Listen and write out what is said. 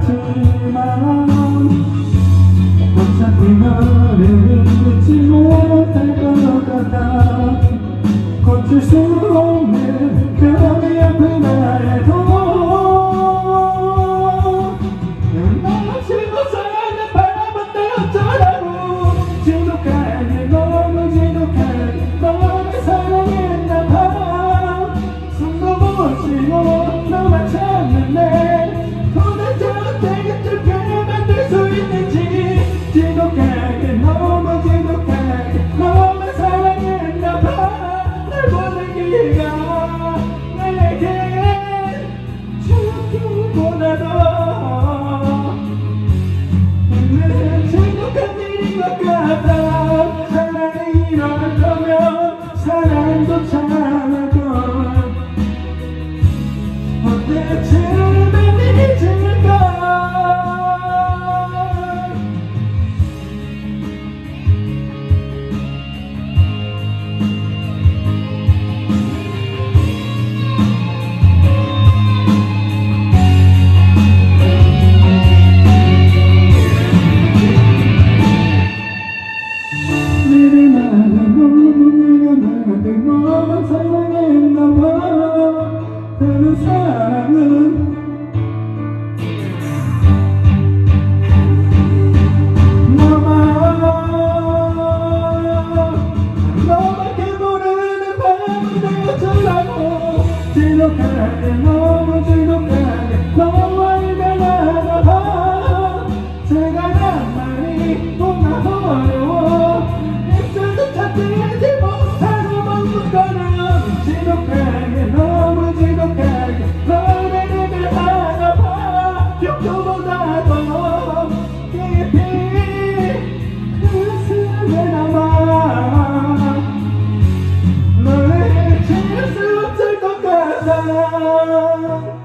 Fatima 계속 너만 사랑했나 봐. 나는 사랑은 너만 너밖에 모르는 밤을 내가 전하고 지독하게 너 Oh.